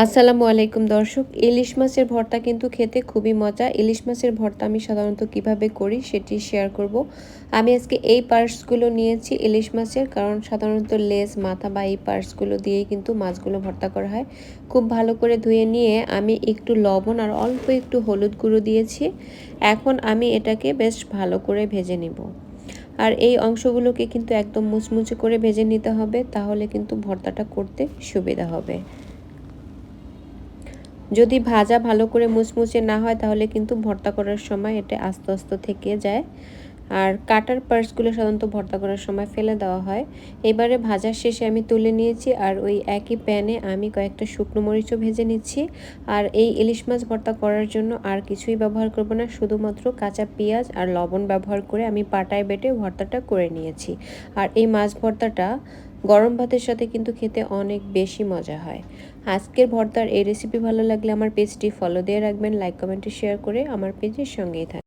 আসসালামু আলাইকুম দর্শক, ইলিশ মাছের ভর্তা কিন্তু খেতে খুবই মজা। ইলিশ মাছের ভর্তা আমি সাধারণত কীভাবে করি সেটি শেয়ার করব। আমি আজকে এই পার্টসগুলো নিয়েছি ইলিশ মাছের, কারণ সাধারণত লেজ, মাথা বা এই পার্টসগুলো দিয়েই কিন্তু মাছগুলো ভর্তা করা হয়। খুব ভালো করে ধুয়ে নিয়ে আমি একটু লবণ আর অল্প একটু হলুদ গুঁড়ো দিয়েছি। এখন আমি এটাকে বেশ ভালো করে ভেজে নিব। আর এই অংশগুলোকে কিন্তু একদম মুচমুচে করে ভেজে নিতে হবে, তাহলে কিন্তু ভর্তাটা করতে সুবিধা হবে। যদি ভাজা ভালো করে মুচমুচে না হয়, তাহলে কিন্তু ভর্তা করার সময় এটা আস্তে আস্তে থেকে যায়। আর কাটার পার্টসগুলো সাধারণত ভর্তা করার সময় ফেলে দেওয়া হয়। এবারে ভাজার শেষে আমি তুলে নিয়েছি, আর ওই একই প্যানে আমি কয়েকটা শুকনো মরিচও ভেজে নিচ্ছি। আর এই ইলিশ মাছ ভর্তা করার জন্য আর কিছুই ব্যবহার করব না, শুধুমাত্র কাঁচা পেঁয়াজ আর লবণ ব্যবহার করে আমি পাটায় বেটে ভর্তাটা করে নিয়েছি। আর এই মাছ ভর্তাটা গরম ভাতের সাথে কিন্তু খেতে অনেক বেশি মজা হয়। আজকের ভর্তার এই রেসিপি ভালো লাগলে আমার পেজটি ফলো দিয়ে রাখবেন লাইক কমেন্টে শেয়ার করে আমার পেজের সঙ্গেই থাকবেন